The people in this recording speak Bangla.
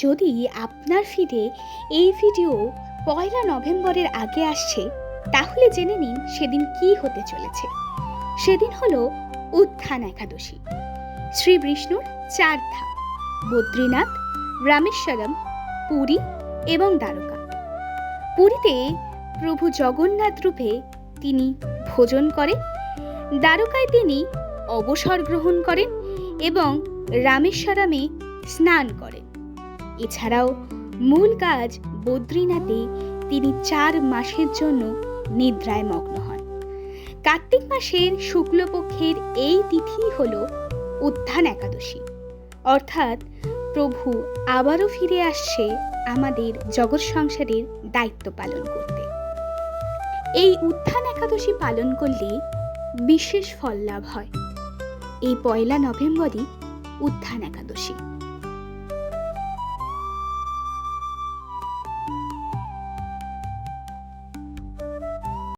যদি আপনার ফিডে এই ভিডিও পয়লা নভেম্বরের আগে আসছে, তাহলে জেনে নিন সেদিন কি হতে চলেছে। সেদিন হলো উত্থান একাদশী। শ্রী বিষ্ণুর চার ধাম, বদ্রীনাথ, রামেশ্বরম, পুরী এবং দ্বারকা। পুরীতে প্রভু জগন্নাথ রূপে তিনি ভোজন করেন, দ্বারকায় তিনি অবসর গ্রহণ করেন এবং রামেশ্বরমে স্নান করেন। এছাড়াও মূল কাজ বদ্রীনাথে তিনি চার মাসের জন্য নিদ্রায় মগ্ন হন। কার্তিক মাসের শুক্লপক্ষের এই তিথি হল উত্থান একাদশী। অর্থাৎ প্রভু আবারও ফিরে আসছে আমাদের জগৎ সংসারের দায়িত্ব পালন করতে। এই উত্থান একাদশী পালন করলে বিশেষ ফল লাভ হয়। এই পয়লা নভেম্বরই উত্থান একাদশী।